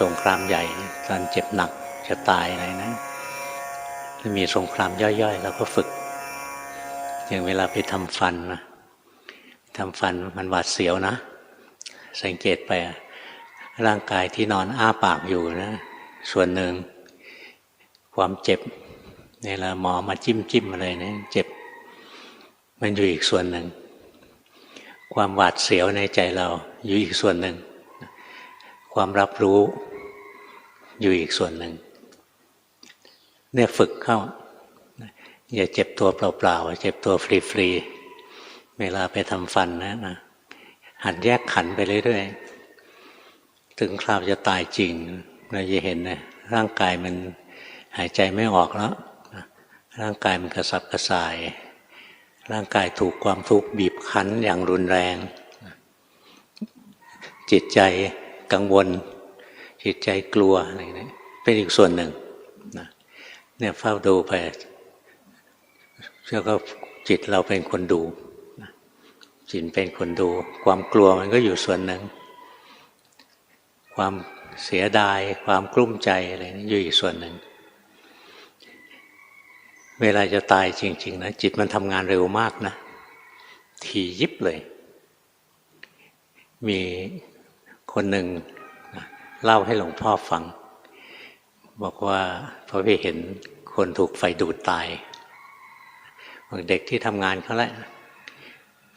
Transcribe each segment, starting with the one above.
สงครามใหญ่ตอนเจ็บหนักจะตายอะไรนะมีสงครามย่อยๆแล้วก็ฝึก อย่างเวลาไปทำฟันนะทำฟันมันหวาดเสียวนะ สังเกตไป ร่างกายที่นอนอ้าปากอยู่นะ ส่วนหนึ่ง ความเจ็บเวลาหมอมาจิ้มจิ้มอะไรเนะเจ็บ มันอยู่อีกส่วนหนึ่ง ความหวาดเสียวในใจเราอยู่อีกส่วนหนึ่ง ความรับรู้ อยู่อีกส่วนหนึ่งเนี่ยฝึกเข้า อย่าเจ็บตัวเปล่าๆเจ็บตัวฟรีๆเวลาไปทำฟันนะนะหันแยกขันไปเรื่อยๆ ถึงคราวจะตายจริง เราจะเห็นนะร่างกายมันหายใจไม่ออกแล้ว ร่างกายมันกระสับกระส่าย ร่างกายถูกความทุกข์บีบคั้นอย่างรุนแรง จิตใจกังวล จิตใจกลัวอะไรนี่เป็นอีกส่วนหนึ่งเนี่ยเฝ้าดูไปแล้วก็จิตเราเป็นคนดูจิตเป็นคนดู ความกลัวมันก็อยู่ส่วนหนึ่ง ความเสียดาย ความกลุ้มใจอะไรนี่อยู่อีกส่วนหนึ่ง เวลาจะตายจริง ๆนะจิตมันทำงานเร็วมากนะ ทียิบเลย มีคนหนึ่ง เล่าให้หลวงพ่อฟัง บอกว่าพอไปเห็นคนถูกไฟดูดตายเด็กที่ทำงานเขาแหละ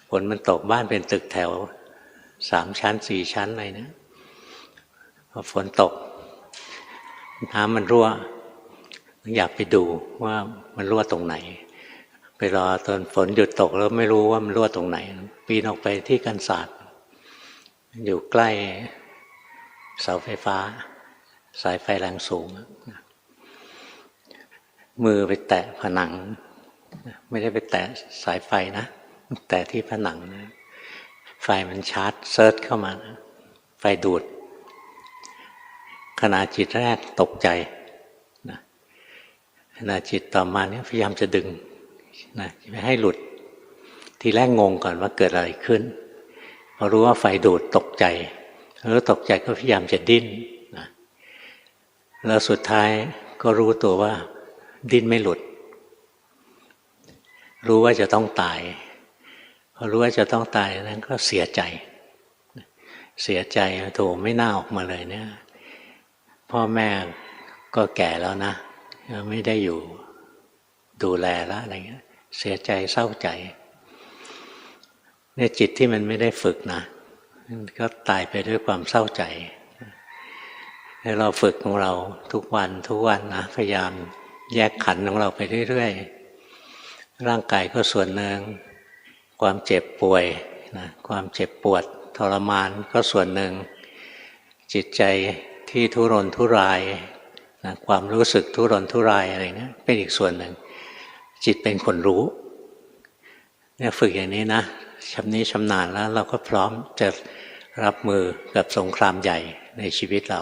ฝนมันตกบ้านเป็นตึกแถวสามชั้นสี่ชั้นอะไรนะพอฝนตก น้ำมันรั่ว อยากไปดูว่ามันรั่วตรงไหน ไปรอตอนฝนหยุดตกแล้วไม่รู้ว่ามันรั่วตรงไหน ปีนออกไปที่กันศาสตร์อยู่ใกล้ เสาไฟฟ้า สายไฟแรงสูง มือไปแตะผนัง ไม่ได้ไปแตะสายไฟนะ แต่ที่ผนังนะไฟมันชาร์จเซิร์ชเข้ามา ไฟดูด ขณะจิตแรกตกใจนะขณะจิตต่อมาเนี่ยพยายามจะดึงนะไม่ให้หลุด ทีแรกงงก่อนว่าเกิดอะไรขึ้นพอรู้ว่าไฟดูดตกใจ แล้วตกใจก็พยายามจะดิ้นนะแล้วสุดท้ายก็รู้ตัวว่า ดิ้นไม่หลุด รู้ว่าจะต้องตายพอรู้ว่าจะต้องตายนั้นก็เสียใจ เสียใจโถไม่น่าออกมาเลยเนี่ย พ่อแม่ก็แก่แล้วนะ ไม่ได้อยู่ดูแลแล้วอะไรเงี้ย เสียใจเศร้าใจเนี่ยจิตที่มันไม่ได้ฝึกนะ ก็ตายไปด้วยความเศร้าใจแล้เราฝึกของเราทุกวันทุกวันนะพยายามแยกขันของเราไปเรื่อยๆ ร่างกายก็ส่วนหนึ่ง ความเจ็บป่วยนะความเจ็บปวดทรมานก็ส่วนหนึ่ง จิตใจที่ทุรนทุรายนะความรู้สึกทุรนทุรายอะไรเนะี่ยเป็นอีกส่วนหนึ่ง จิตเป็นคนรู้เนี่ยฝึกอย่างนี้นะชำนี้ชำนาญแล้วเราก็พร้อมจะ รับมือกับสงครามใหญ่ในชีวิตเรา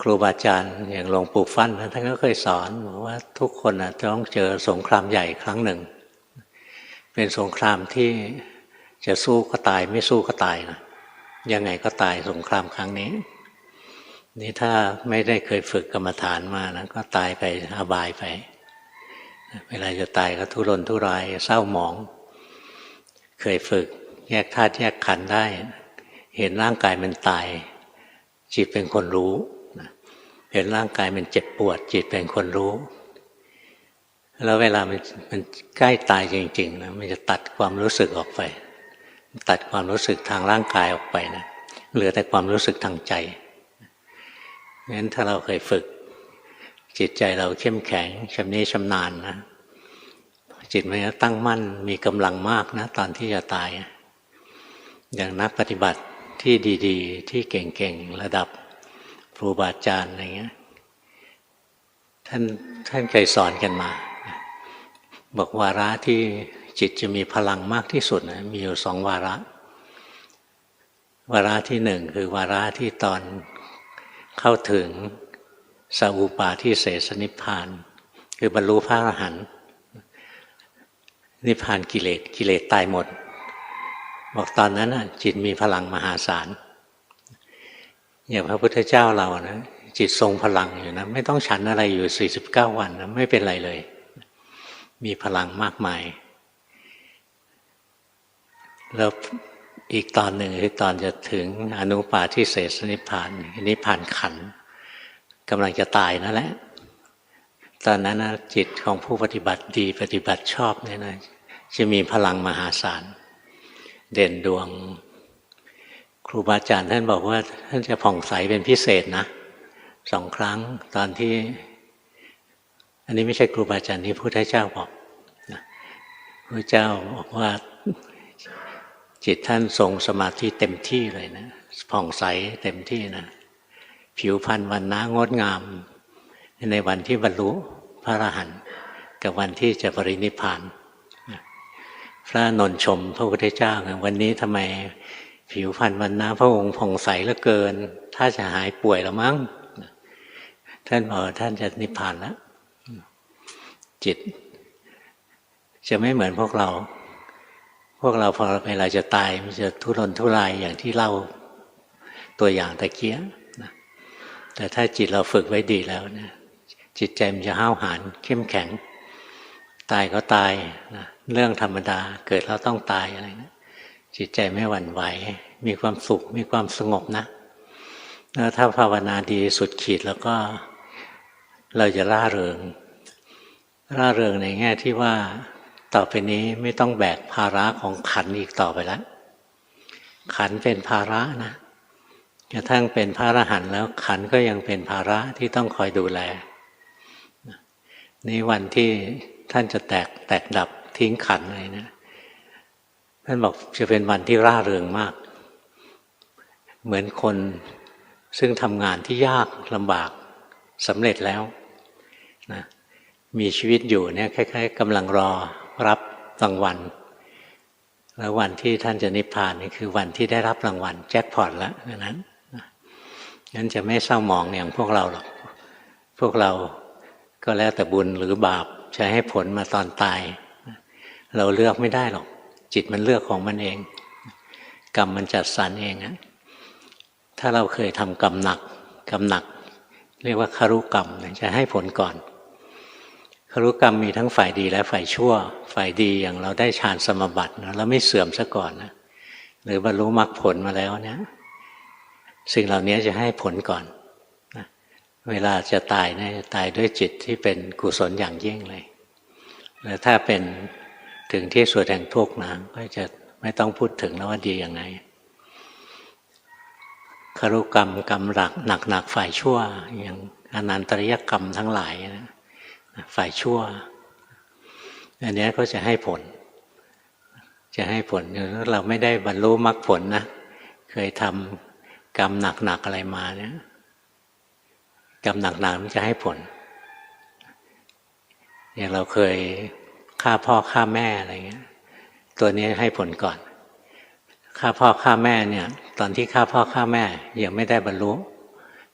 ครูบาอาจารย์อย่างหลวงปู่ฟั่นท่านก็เคยสอนบอกว่าทุกคนจะต้องเจอสงครามใหญ่ครั้งหนึ่ง เป็นสงครามที่จะสู้ก็ตายไม่สู้ก็ตายนะยังไงก็ตายสงครามครั้งนี้ นี่ถ้าไม่ได้เคยฝึกกรรมฐานมานะก็ตายไปอบายไป เวลาจะตายก็ทุรนทุรายเศร้าหมอง เคยฝึก แยกธาตุแยกขันธ์ได้ เห็นร่างกายมันตาย จิตเป็นคนรู้เห็นร่างกายมันเจ็บปวด จิตเป็นคนรู้ แล้วเวลามันมันใกล้ตายจริงๆนะมันจะตัดความรู้สึกออกไป ตัดความรู้สึกทางร่างกายออกไปนะเหลือแต่ความรู้สึกทางใจงั้นถ้าเราเคยฝึก จิตใจเราเข้มแข็งชำนิชำนาญนะจิตมันจะตั้งมั่นมีกำลังมากนะ ตอนที่จะตาย อย่างนักปฏิบัติที่ดีๆ ที่เก่งๆ ระดับครูบาอาจารย์อะไรเงี้ยท่านท่านเคยสอนกันมา บอกวาระที่จิตจะมีพลังมากที่สุดนะมีอยู่สองวาระ วาระที่หนึ่งคือวาระที่ตอนเข้าถึงสัพปาที่เสสนิพพาน คือบรรลุพระอรหันต์นิพพานกิเลสกิเลสตายหมด บอกตอนนั้นจิตมีพลังมหาศาลอย่างพระพุทธเจ้าเรานะจิตทรงพลังอยู่นะไม่ต้องฉันอะไรอยู่ 49 วันนะไม่เป็นไรเลย มีพลังมากมาย แล้วอีกตอนหนึ่งคือตอนจะถึงอนุปาทิเศษนิพานนิพพานขันกำลังจะตายนั่นแหละ ตอนนั้นนะจิตของผู้ปฏิบัติดีปฏิบัติชอบเนี่ยนะจะมีพลังมหาศาล เด่นดวง ครูบาอาจารย์ท่านบอกว่า ท่านจะผ่องใสเป็นพิเศษนะสองครั้งตอนที่ อันนี้ไม่ใช่ครูบาอาจารย์นี่พระพุทธเจ้าบอกนะพระเจ้าบอกว่าจิตท่านทรงสมาธิเต็มที่เลยนะผ่องใสเต็มที่นะผิวพรรณวันน้างดงาม ในวันที่บรรลุพระอรหันต์กับวันที่จะปรินิพพาน พระนนชมพระพุทธเจ้าวันนี้ทำไมผิวพรรณวันน้าพระองค์ผ่องใสเหลือเกิน ถ้าจะหายป่วยแล้วมั้งท่านบอกท่านจะนิพพานแล้วจิต จะไม่เหมือนพวกเรา พวกเราพอเวลาจะตายมันจะทุรนทุรายอย่างที่เล่าตัวอย่างตะเกียนะแต่ถ้าจิตเราฝึกไว้ดีแล้วนี่ยจิตใจมันจะห้าวหาญเข้มแข็ง ตายก็ตายนะ เรื่องธรรมดาเกิดแล้วต้องตายอะไรนะจิตใจไม่หวั่นไหว มีความสุข มีความสงบนะแล้วถ้าภาวนาดีสุดขีดแล้วก็เราจะร่าเริง ร่าเริงในแง่ที่ว่าต่อไปนี้ไม่ต้องแบกภาระของขันอีกต่อไปแล้วขันเป็นภาระนะกระทั่งเป็นพระอรหันต์แล้วขันก็ยังเป็นภาระที่ต้องคอยดูแลนี่วันที่ท่านจะแตกแตกดับ ทิ้งขันเลยนะท่านบอกจะเป็นวันที่ร่าเริงมาก เหมือนคนซึ่งทำงานที่ยากลำบากสำเร็จแล้วนะมีชีวิตอยู่เนี่ยคล้ายๆกำลังรอรับรางวัล แล้ววันที่ท่านจะนิพพานนี่คือวันที่ได้รับรางวัลแจ็คพอตแล้วนั้นนั้นจะไม่เศร้าหมองอย่างพวกเราหรอก พวกเราก็แล้วแต่บุญหรือบาปจะให้ผลมาตอนตาย เราเลือกไม่ได้หรอก จิตมันเลือกของมันเอง กรรมมันจัดสรรเองนะถ้าเราเคยทำกรรมหนักกรรมหนัก เรียกว่าคารุกรรมจะให้ผลก่อนคารุกรรมมีทั้งฝ่ายดีและฝ่ายชั่ว ฝ่ายดีอย่างเราได้ฌานสมบัตินะเราไม่เสื่อมซะก่อนนะหรือบรรลุมรรคผลมาแล้วเนี่ยสิ่งเหล่านี้จะให้ผลก่อนนะเวลาจะตายเนี่ยตายด้วยจิตที่เป็นกุศลอย่างยิ่งเลยแล้วถ้าเป็น ถึงที่สุดแห่งทุกข์นะก็จะไม่ต้องพูดถึงแล้วว่าดียังไงคารุกรรมกรรมหลักหนักหนักฝ่ายชั่ว อย่างอนันตริยกรรมทั้งหลายนะฝ่ายชั่วอันนี้ก็จะให้ผล จะให้ผลเราไม่ได้บรรลุมรรคผลนะเคยทำกรรมหนักๆอะไรมาเนี่ยกรรมหนักๆมันจะให้ผล อย่างเราเคย ฆ่าพ่อฆ่าแม่อะไรเงี้ย ตัวนี้ให้ผลก่อนฆ่าพ่อฆ่าแม่เนี่ย ตอนที่ฆ่าพ่อฆ่าแม่ยังไม่ได้บรรลุ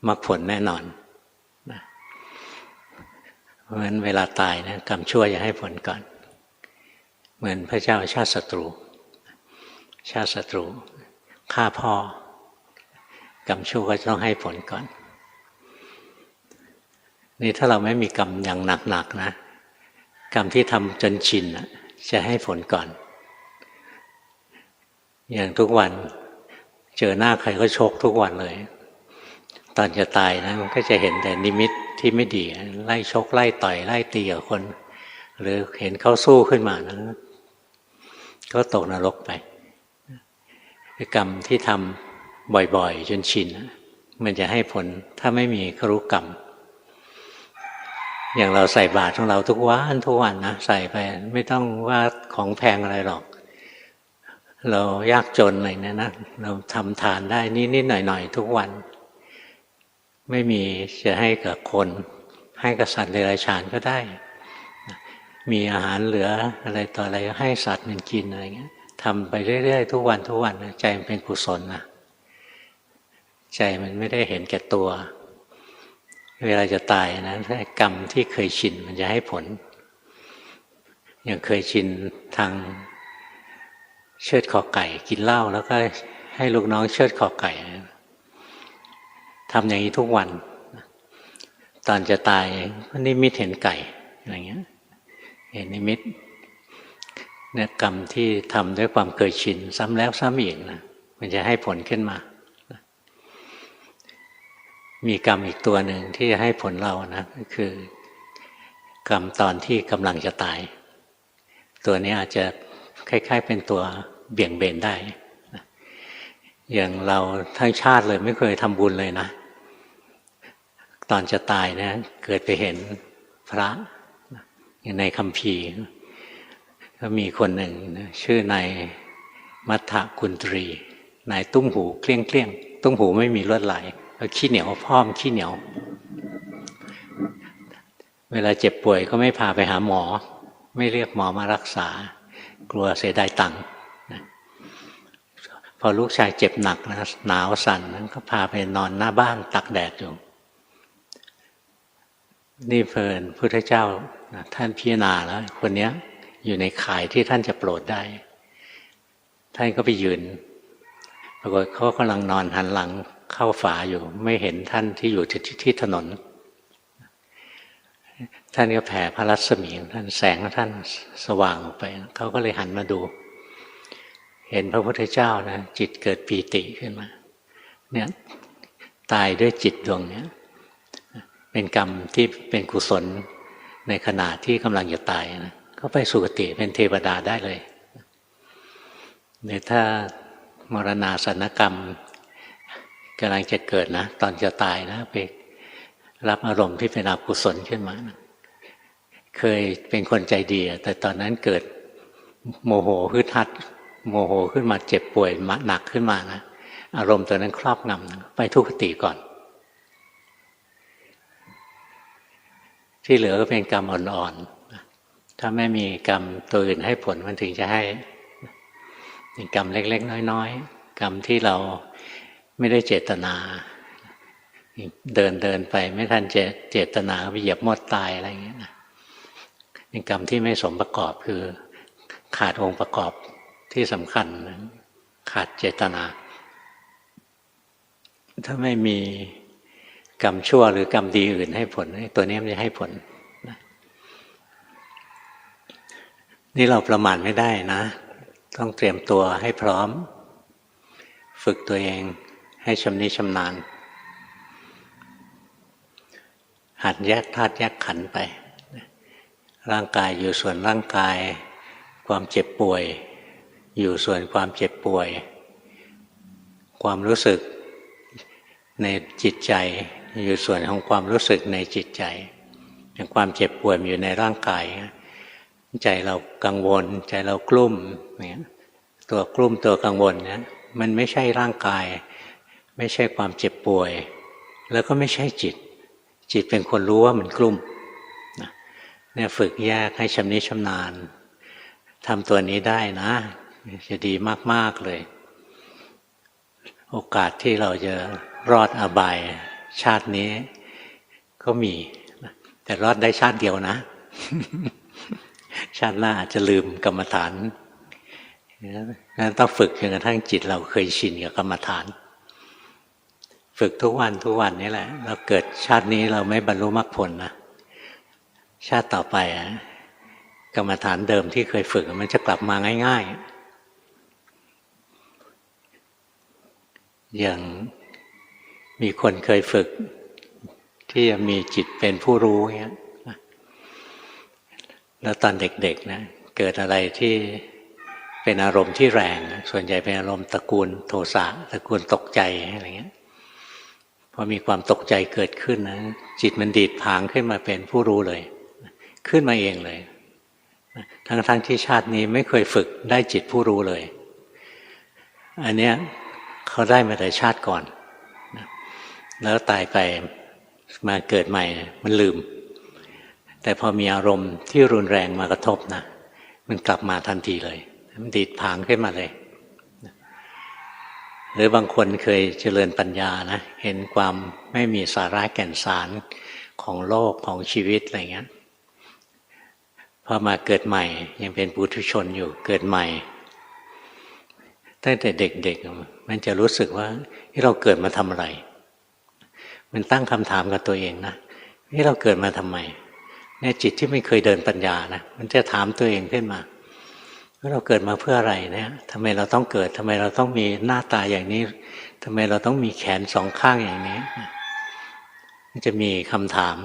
มรรคผลแน่นอนเพราะฉะนั้นเวลาตายนะกรรมชั่วอย่าให้ผลก่อน เหมือนพระเจ้าชาติศัตรู ชาติศัตรูฆ่าพ่อกรรมชั่วก็ต้องให้ผลก่อน นี่ถ้าเราไม่มีกรรมอย่างหนักๆนะ กรรมที่ทำจนชินจะให้ผลก่อน อย่างทุกวัน เจอหน้าใครก็ชกทุกวันเลย ตอนจะตายนะ มันก็จะเห็นแต่นิมิตที่ไม่ดี ไล่ชกไล่ต่อยไล่ตีกับคน หรือเห็นเขาสู้ขึ้นมานั้นก็ตกนรกไปกรรมที่ทำบ่อยๆ จนชิน มันจะให้ผลถ้าไม่มีครุกรรม อย่างเราใส่บาตรของเราทุกวันทุกวันนะใส่ไปไม่ต้องว่าของแพงอะไรหรอก เรายากจนอะไรเนี่ยนะเราทำทานได้นิดๆหน่อยๆทุกวัน ไม่มีจะให้กับคน ให้กับสัตว์เดรัจฉานก็ได้ มีอาหารเหลืออะไรต่ออะไรให้สัตว์มันกินอะไรเงี้ยทำไปเรื่อยๆทุกวันทุกวันใจมันเป็นกุศลนะใจมันไม่ได้เห็นแก่ตัว เวลาจะตายนะกรรมที่เคยชินมันจะให้ผล อย่างเคยชินทางเชิดคอไก่ กินเหล้าแล้วก็ให้ลูกน้องเชิดคอไก่ทำอย่างนี้ทุกวัน ตอนจะตายก็นิมิตเห็นไก่อะไรเงี้ยเห็นนิมิตเนี่ยกรรมที่ทำด้วยความเคยชิน ซ้ำแล้วซ้ำอีกนะมันจะให้ผลขึ้นมา มีกรรมอีกตัวหนึ่งที่จะให้ผลเรานะก็คือกรรมตอนที่กำลังจะตาย ตัวนี้อาจจะคล้าย ๆ เป็นตัวเบี่ยงเบนได้ อย่างเราทั้งชาติเลยไม่เคยทำบุญเลยนะ ตอนจะตายนะเกิดไปเห็นพระอย่างในคำพีก็มีคนหนึ่งชื่อนายมัทธกุลตรีนายตุ้มหูเคลี้ยงเคลี้ยงตุ้มหูไม่มีลวดลาย ขี้เหนียวพร้อมขี้เหนียว เวลาเจ็บป่วยก็ไม่พาไปหาหมอ ไม่เรียกหมอมารักษา กลัวเสียดายตังค์พอลูกชายเจ็บหนักนะหนาวสั่นนั้นก็พาไปนอนหน้าบ้านตักแดดอยู่ นี่เพลินพุทธเจ้าท่านพิจารณาแล้ว คนนี้อยู่ในข่ายที่ท่านจะโปรดได้ ท่านก็ไปยืน ปรากฏเขากำลังนอนหันหลัง เข้าฝาอยู่ ไม่เห็นท่านที่อยู่ที่ที่ถนน ท่านก็แผ่พระรัศมีท่านแสงท่านสว่างออกไป เขาก็เลยหันมาดู เห็นพระพุทธเจ้านะจิตเกิดปีติขึ้นมา เนี่ยตายด้วยจิตดวงเนี้ยเป็นกรรมที่เป็นกุศลในขณะที่กำลังจะตายนะก็ไปสุคติเป็นเทวดาได้เลยเนี่ยถ้ามรณาสนกรรม กำลังจะเกิดนะ ตอนจะตายนะไปรับอารมณ์ที่เป็นอกุศลขึ้นมานะเคยเป็นคนใจดีแต่ตอนนั้นเกิดโมโหฮึดฮัด โมโหขึ้นมาเจ็บป่วยมาหนักขึ้นมานะอารมณ์ตัวนั้นครอบงำไปทุกขติก่อน ที่เหลือก็เป็นกรรมอ่อนๆถ้าไม่มีกรรมตัวอื่นให้ผลมันถึงจะให้เป็นกรรมเล็ก ๆ น้อย ๆ กรรมที่เรา ไม่ได้เจตนา เดินเดินไปไม่ทันเจเจตนาไปเหยียบมดตายอะไรอย่างเงี้ยนะเป็นกรรมที่ไม่สมประกอบคือขาดองค์ประกอบที่สำคัญ ขาดเจตนา ถ้าไม่มีกรรมชั่วหรือกรรมดีอื่นให้ผลตัวนี้มันจะให้ผลนี่เราประมาทไม่ได้นะ ต้องเตรียมตัวให้พร้อม ฝึกตัวเอง ให้ชำนิชำนาญ หัดแยกธาตุแยกขันไป ร่างกายอยู่ส่วนร่างกาย ความเจ็บป่วย อยู่ส่วนความเจ็บป่วย ความรู้สึกในจิตใจ อยู่ส่วนของความรู้สึกในจิตใจอย่างความเจ็บป่วยอยู่ในร่างกาย ใจเรากังวล ใจเรากลุ้มเนี่ยตัวกลุ้มตัวกังวลเนี่ยมันไม่ใช่ร่างกาย ไม่ใช่ความเจ็บป่วย แล้วก็ไม่ใช่จิต จิตเป็นคนรู้ว่ามันกลุ้มเนี่ยฝึกแยกให้ชำนิชำนาญทำตัวนี้ได้นะ จะดีมาก ๆ เลย โอกาสที่เราจะรอดอบายชาตินี้ ก็มี แต่รอดได้ชาติเดียวนะ ชาติหน้าอาจจะลืมกรรมฐานนั้นต้องฝึกจนกระทั่งจิตเราเคยชินกับกรรมฐาน ฝึกทุกวันทุกวันนี่แหละ เราเกิดชาตินี้เราไม่บรรลุมรรคผลนะชาติต่อไปกรรมฐานเดิมที่เคยฝึกมันจะกลับมาง่าย ๆ อย่างมีคนเคยฝึก ที่จะมีจิตเป็นผู้รู้เงี้ยแล้วตอนเด็กๆนะเกิดอะไรที่เป็นอารมณ์ที่แรง ส่วนใหญ่เป็นอารมณ์ตระกูลโทสะตระกูลตกใจอะไรเงี้ย พอมีความตกใจเกิดขึ้นนะจิตมันดีดผางขึ้นมาเป็นผู้รู้เลย ขึ้นมาเองเลย ทั้งๆทที่ชาตินี้ไม่เคยฝึกได้จิตผู้รู้เลย อันเนี้ยเขาได้มาแต่ชาติก่อน แล้วตายไปมาเกิดใหม่มันลืม แต่พอมีอารมณ์ที่รุนแรงมากระทบนะมันกลับมาทันทีเลย มันดีดผางขึ้นมาเลย หรือบางคนเคยเจริญปัญญานะเห็นความไม่มีสาระแก่นสารของโลกของชีวิตอะไรเงี้ยพอมาเกิดใหม่ ยังเป็นปุถุชนอยู่เกิดใหม่ตั้งแต่เด็กๆ มันจะรู้สึกว่าที่เราเกิดมาทำอะไร มันตั้งคำถามกับตัวเองนะนี่เราเกิดมาทำไมเนี่ยจิตที่ไม่เคยเดินปัญญานะมันจะถามตัวเองขึ้นมา เราเกิดมาเพื่ออะไรเนี่ยทำไมเราต้องเกิดทำไมเราต้องมีหน้าตาอย่างนี้ทำไมเราต้องมีแขนสองข้างอย่างนี้มันจะมีคำถาม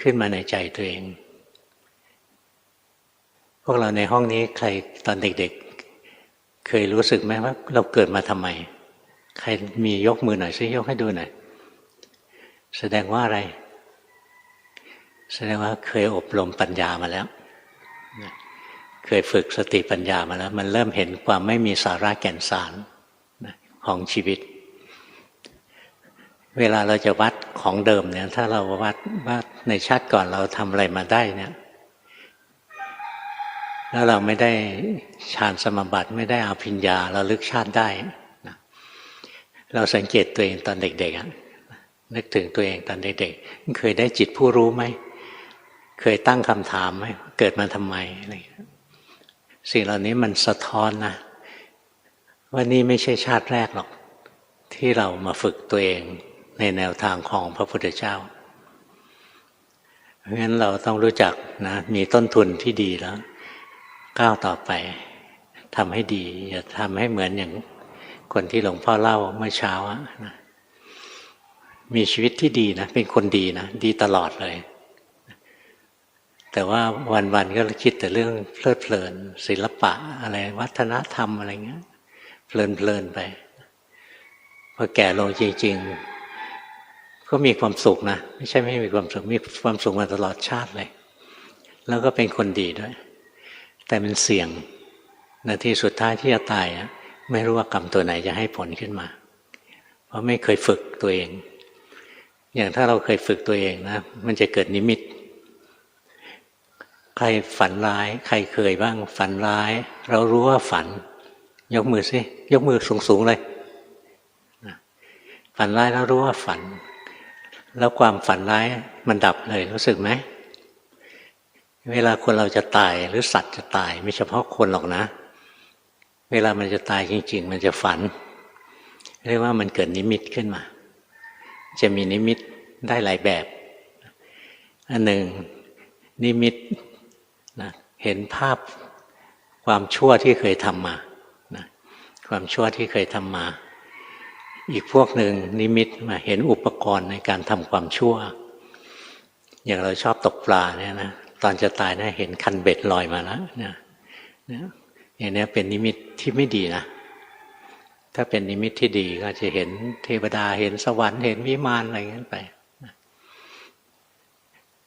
ขึ้นมาในใจตัวเอง พวกเราในห้องนี้ใครตอนเด็กๆ เคยรู้สึกไหมว่า เราเกิดมาทำไม ใครมียกมือหน่อยซิยกให้ดูหน่อย แสดงว่าอะไร แสดงว่าเคยอบรมปัญญามาแล้ว เคยฝึกสติปัญญามาแล้ว มันเริ่มเห็นความไม่มีสาระแก่นสารของชีวิต เวลาเราจะวัดของเดิมเนี่ยถ้าเราวัดว่าในชาติก่อนเราทำอะไรมาได้เนี่ยแล้วเราไม่ได้ฌานสมบัติไม่ได้อาภิญญาเราลึกชาติได้นะเราสังเกตตัวเองตอนเด็กๆนึกถึงตัวเองตอนเด็กๆเคยได้จิตผู้รู้ไหม เคยตั้งคำถามไหมเกิดมาทำไมอะไร สิ่งเหล่านี้มันสะท้อนนะว่านี่ไม่ใช่ชาติแรกหรอก ที่เรามาฝึกตัวเองในแนวทางของพระพุทธเจ้า เพราะฉะนั้นเราต้องรู้จักนะมีต้นทุนที่ดีแล้ว ก้าวต่อไปทำให้ดี อย่าทำให้เหมือนอย่างคนที่หลวงพ่อเล่าเมื่อเช้านะมีชีวิตที่ดีนะ เป็นคนดีนะ ดีตลอดเลย แต่ว่าวันๆก็คิดแต่เรื่องเพลิดเพลิน ศิลปะอะไรวัฒนธรรมอะไรเงี้ยเพลินเพลินไปพอแก่ลงจริง ๆ ก็มีความสุขนะไม่ใช่ไม่มีความสุขมีความสุขมาตลอดชาติเลย แล้วก็เป็นคนดีด้วย แต่มันเสี่ยงนาทีสุดท้ายที่จะตายอะไม่รู้ว่ากรรมตัวไหนจะให้ผลขึ้นมา เพราะไม่เคยฝึกตัวเอง อย่างถ้าเราเคยฝึกตัวเองนะมันจะเกิดนิมิต ใครฝันร้าย ใครเคยบ้างฝันร้าย เรารู้ว่าฝัน ยกมือสิยกมือสูงๆเลยฝันร้ายแล้วรู้ว่าฝัน แล้วความฝันร้ายมันดับเลยรู้สึกไหมเวลาคนเราจะตายหรือสัตว์จะตาย ไม่เฉพาะคนหรอกนะ เวลามันจะตายจริง ๆ มันจะฝัน เรียกว่ามันเกิดนิมิตขึ้นมา จะมีนิมิตได้หลายแบบอันหนึ่งนิมิต นะเห็นภาพความชั่วที่เคยทำมานะความชั่วที่เคยทำมา อีกพวกหนึ่งนิมิตมาเห็นอุปกรณ์ในการทำความชั่ว อย่างเราชอบตกปลาเนี่ยนะตอนจะตายนะเห็นคันเบ็ดลอยมาแล้วเนี่ยอย่างนี้เป็นนิมิตที่ไม่ดีนะถ้าเป็นนิมิตที่ดีก็จะเห็นเทวดาเห็นสวรรค์เห็นวิมานอะไรเงี้ยไป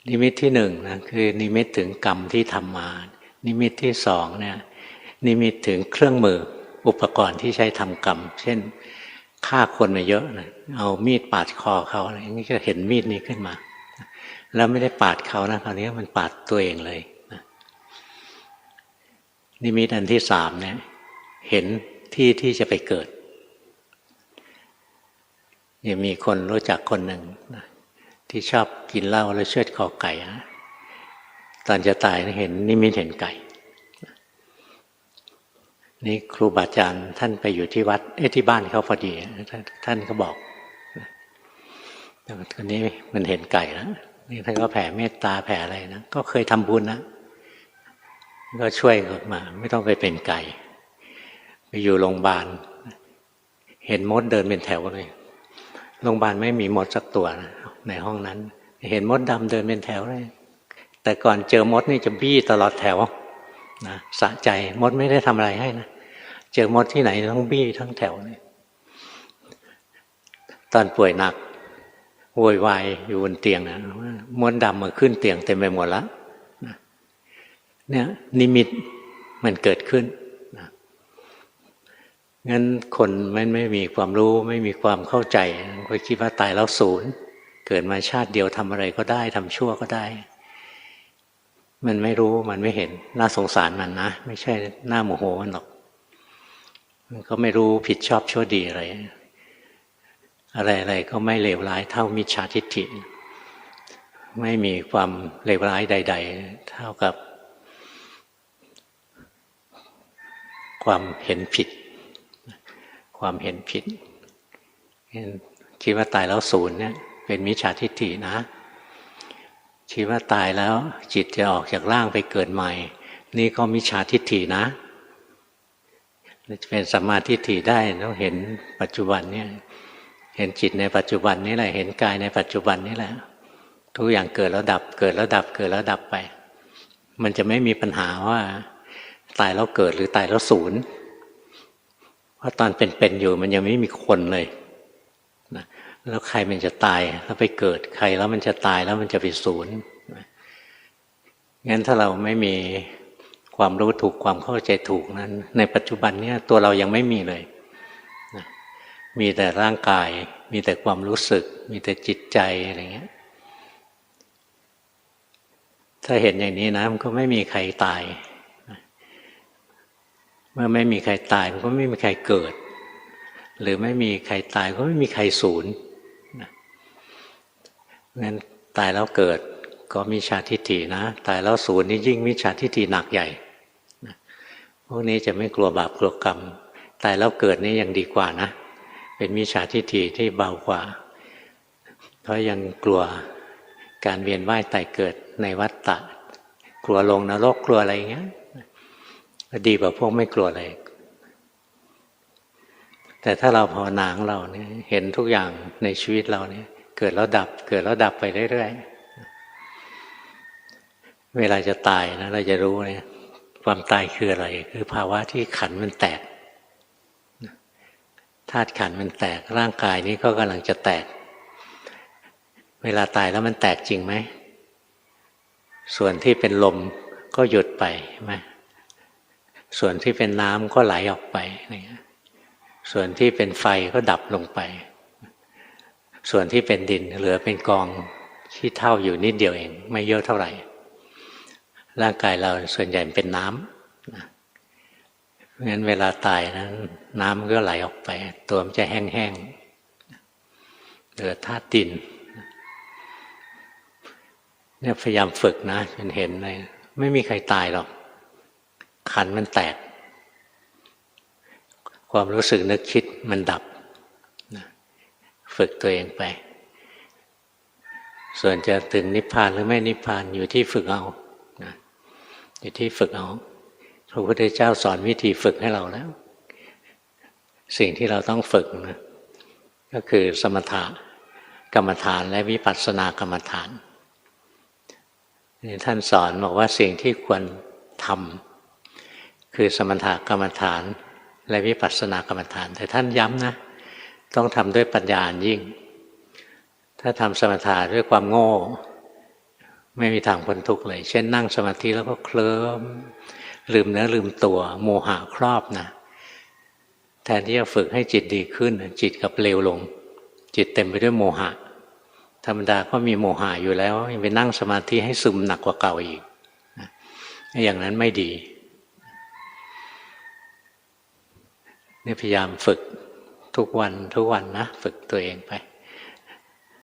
นิมิตที่หนึ่งนะคือนิมิตถึงกรรมที่ทำมา นิมิตที่สองเนี่ยนิมิตถึงเครื่องมืออุปกรณ์ที่ใช้ทำกรรม เช่นฆ่าคนมาเยอะนะเอามีดปาดคอเขาอะไรอย่างนี้ก็เห็นมีดนี้ขึ้นมา แล้วไม่ได้ปาดเขานะคราวนี้มันปาดตัวเองเลยนะนิมิตอันที่สามเนี่ยเห็นที่ที่จะไปเกิดยังมีคนรู้จักคนหนึ่งนะ ที่ชอบกินเหล้าแล้วเชือดคอไก่ตอนจะตายเห็นนิมิตเห็นไก่ นี่ครูบาอาจารย์ท่านไปอยู่ที่วัดเอ้ที่บ้านเขาพอดี ท่านก็บอกแต่คนนี้มันเห็นไก่แล้วนี่ท่านก็แผ่เมตตาแผ่อะไรนะก็เคยทำบุญนะก็ช่วยออกมา ไม่ต้องไปเป็นไก่ ไปอยู่โรงพยาบาลเห็นมดเดินเป็นแถวเลยโรงพยาบาลไม่มีมดสักตัวนะ ในห้องนั้น เห็นมดดำเดินเป็นแถวเลย แต่ก่อนเจอมดนี่จะบี้ตลอดแถวนะสะใจมดไม่ได้ทำอะไรให้นะเจอมดที่ไหนต้องบี้ทั้งแถวเลยตอนป่วยหนักโวยวายอยู่บนเตียงนะมดดำมาขึ้นเตียงเต็มไปหมดแล้วเนี่ยนิมิตมันเกิดขึ้นนะงั้นคนไม่ไม่มีความรู้ไม่มีความเข้าใจก็คิดว่าตายแล้วศูนย์ เกิดมาชาติเดียวทำอะไรก็ได้ทำชั่วก็ได้ มันไม่รู้มันไม่เห็นน่าสงสารมันนะ ไม่ใช่หน้าโมโหมันหรอก มันก็ไม่รู้ผิดชอบชั่วดีอะไร อะไรอะไรก็ไม่เลวร้ายเท่ามิจฉาทิฏฐิ ไม่มีความเลวร้ายใด ๆ เท่ากับ ความเห็นผิด ความเห็นผิดคิดว่าตายแล้วศูนย์เนี่ย เป็นมิจฉาทิฏฐินะคิดว่าตายแล้วจิตจะออกจากร่างไปเกิดใหม่ นี่ก็มิจฉาทิฏฐินะจะเป็นสัมมาทิฏฐิได้ต้องเห็นปัจจุบันเนี่ยเห็นจิตในปัจจุบันนี้แหละเห็นกายในปัจจุบันนี้แหละทุกอย่างเกิดแล้วดับ เกิดแล้วดับเกิดแล้วดับไป มันจะไม่มีปัญหาว่าตายแล้วเกิดหรือตายแล้วศูนย์เพราะตอนเป็นๆอยู่มันยังไม่มีคนเลยนะ แล้วใครมันจะตายแล้วไปเกิดใครแล้วมันจะตายแล้วมันจะไปศูนย์งั้นถ้าเราไม่มีความรู้ถูกความเข้าใจถูกนั้น ในปัจจุบันเนี้ตัวเรายังไม่มีเลย มีแต่ร่างกาย มีแต่ความรู้สึก มีแต่จิตใจอะไรเงี้ย ถ้าเห็นอย่างนี้นะมันก็ไม่มีใครตาย เมื่อไม่มีใครตายมันก็ไม่มีใครเกิด หรือไม่มีใครตายก็ไม่มีใครศูนย์ งั้นตายแล้วเกิดก็มิจฉาทิฏฐินะ ตายแล้วศูนย์นี่ยิ่งมิจฉาทิฏฐิหนักใหญ่พวกนี้จะไม่กลัวบาปกลัวกรรม ตายแล้วเกิดนี่ยังดีกว่านะ เป็นมิจฉาทิฏฐิที่เบากว่า เพราะยังกลัวการเวียนว่ายตายเกิดในวัฏฏะกลัวลงนรกกลัวอะไรอย่างเงี้ยดีกว่าพวกไม่กลัวอะไรแต่ถ้าเราภาวนาของเราเนี่ยเห็นทุกอย่างในชีวิตเราเนี่ย เกิดแล้วดับ เกิดแล้วดับไปเรื่อยๆ เวลาจะตายนะเราจะรู้เนี่ยความตายคืออะไร คือภาวะที่ขันมันแตกธาตุขันมันแตกร่างกายนี้ก็กำลังจะแตก เวลาตายแล้วมันแตกจริงไหม ส่วนที่เป็นลมก็หยุดไปใช่ไหมส่วนที่เป็นน้ำก็ไหลออกไป ส่วนที่เป็นไฟก็ดับลงไป ส่วนที่เป็นดินเหลือเป็นกองที่เท่าอยู่นิดเดียวเอง ไม่เยอะเท่าไหร่ ร่างกายเราส่วนใหญ่เป็นน้ำเพราะงั้นเวลาตายนะน้ำก็ไหลออกไป ตัวมันจะแห้งๆเหลือธาตุดินเนี่ยพยายามฝึกนะจนเห็นเลย ไม่มีใครตายหรอก ขันมันแตก ความรู้สึกนึกคิดมันดับ ฝึกตัวเองไป ส่วนจะถึงนิพพานหรือไม่นิพพานอยู่ที่ฝึกเอาอยู่ที่ฝึกเอาพระพุทธเจ้าสอนวิธีฝึกให้เราแล้ว สิ่งที่เราต้องฝึกนะก็คือสมถะกรรมฐานและวิปัสสนากรรมฐานท่านสอนบอกว่าสิ่งที่ควรทำคือสมถะกรรมฐานและวิปัสสนากรรมฐาน แต่ท่านย้ำนะ ต้องทำด้วยปัญญาอันยิ่ง ถ้าทำสมถะด้วยความโง่ ไม่มีทางพ้นทุกข์เลย เช่นนั่งสมาธิแล้วก็เคลิ้มลืมเนื้อลืมตัว โมหะครอบนะแทนที่จะฝึกให้จิตดีขึ้น จิตกับเร็วลง จิตเต็มไปด้วยโมหะ ธรรมดาก็มีโมหะอยู่แล้วยังไปนั่งสมาธิให้ซึมหนักกว่าเก่าอีกอย่างนั้นไม่ดีนี่พยายามฝึก ทุกวันทุกวันนะ ฝึกตัวเองไป